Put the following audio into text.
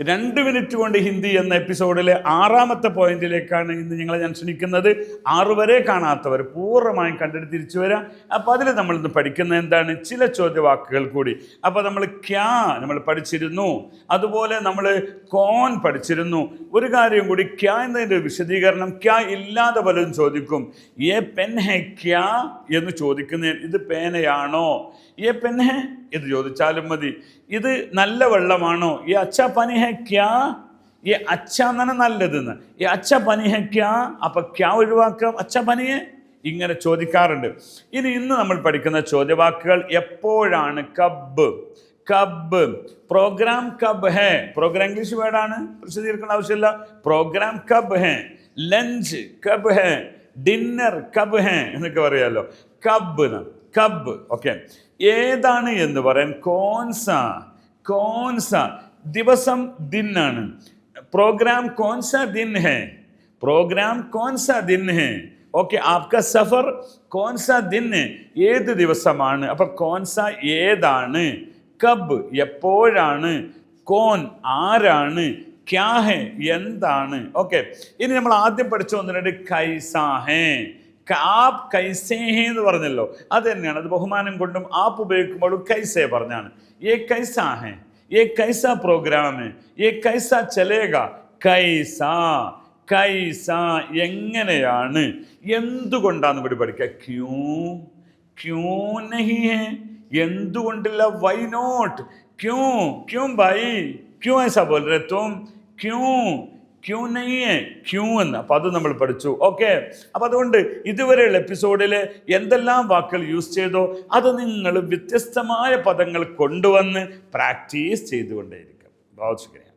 രണ്ട് മിനിറ്റ് കൊണ്ട് ഹിന്ദി എന്ന എപ്പിസോഡിലെ ആറാമത്തെ പോയിന്റിലേക്കാണ് ഇന്ന് ഞങ്ങളെ ഞാൻ ക്ഷണിക്കുന്നത്. ആറു വരെ കാണാത്തവർ പൂർണമായും കണ്ടിട്ട് തിരിച്ചു വരാം. അപ്പോൾ അതിൽ നമ്മൾ ഇന്ന് പഠിക്കുന്ന എന്താണ്? ചില ചോദ്യവാക്കുകൾ കൂടി. അപ്പോൾ നമ്മൾ ക്യാ നമ്മൾ പഠിച്ചിരുന്നു. അതുപോലെ നമ്മൾ കോൺ പഠിച്ചിരുന്നു. ഒരു കാര്യം കൂടി ക്യാ എന്നതിന്റെ വിശദീകരണം ക്യാ ഇല്ലാതെ പലരും ചോദിക്കും. ഏ പെൻ ഹെ ക്യാ? എന്ന് ചോദിക്കുന്ന ഇത് പേനയാണോ? ഏ പെന്നെ ഇത് ചോദിച്ചാലും മതി. ഇത് നല്ല വെള്ളമാണോ? ഈ അച്ഛ പനി ഹെ ഈ അച്ഛ എന്നാണ് നല്ലതെന്ന്. ഈ അച്ഛ പനി ഹെ അപ്പൊ ക്യാ ഒഴിവാക്കാം? അച്ഛ പനിയെ? ഇങ്ങനെ ചോദിക്കാറുണ്ട്. ഇനി ഇന്ന് നമ്മൾ പഠിക്കുന്ന ചോദ്യവാക്കുകൾ എപ്പോഴാണ് കബ് കബ് പ്രോഗ്രാം കബ് ഹേ. പ്രോഗ്രാം ഇംഗ്ലീഷ് വേർഡാണ്. പ്രസിദ്ധീകരിക്കേണ്ട ആവശ്യമില്ല. പ്രോഗ്രാം കബ് ഹേ. ലഞ്ച് കബ് ഹേ. ഡിന്നർ കബ് ഹേ എന്നൊക്കെ പറയാലോ. കബ് കബ് ഓക്കെ ഏതാണ് എന്ന് പറയാൻ കോൺസ കോൺസ ദിവസം ദിന്നാണ് പ്രോഗ്രാം കോൺസ ദിൻ ഹേ. പ്രോഗ്രാം കോൺസ ദിൻ ഹേ. ഓക്കെ ആപ്ക സഫർ കോൺസ ദിൻ ഏത് ദിവസമാണ്? അപ്പൊ കോൺസ ഏതാണ്? കബ് എപ്പോഴാണ്? കോൺ ആരാണ്? ക്യാ ഹേ എന്താണ്? ഓക്കെ ഇനി നമ്മൾ ആദ്യം പഠിച്ചു വന്നിട്ടുണ്ട് കൈസാഹേ. കാപ് കൈസേഹേ എന്ന് പറഞ്ഞല്ലോ. അത് തന്നെയാണ്. അത് ബഹുമാനം കൊണ്ടും ആപ്പ് ഉപയോഗിക്കുമ്പോഴും കൈസേ പറഞ്ഞാണ്. ഏ കൈസാഹേ? ഏ കൈസ പ്രോഗ്രാം ഏ കൈസ ചലേക കൈസ. കൈസ എങ്ങനെയാണ്? എന്തുകൊണ്ടാന്ന് ഇവിടെ പഠിക്കുക? ക്യൂ. ക്യൂ നഹി എന്തുകൊണ്ടില്ല? Why not. ക്യൂ. ക്യൂ ബൈ. ക്യൂ ऐसा बोल रहे तुम क्यों ക്യൂ നെയ്യേ ക്യൂ എന്ന് അപ്പം അത് നമ്മൾ പഠിച്ചു ഓക്കെ അപ്പം അതുകൊണ്ട് ഇതുവരെയുള്ള എപ്പിസോഡിൽ എന്തെല്ലാം വാക്കുകൾ യൂസ് ചെയ്തോ അത് നിങ്ങൾ വ്യത്യസ്തമായ പദങ്ങൾ കൊണ്ടുവന്ന് പ്രാക്ടീസ് ചെയ്തുകൊണ്ടേയിരിക്കും बहुत शुक्रिया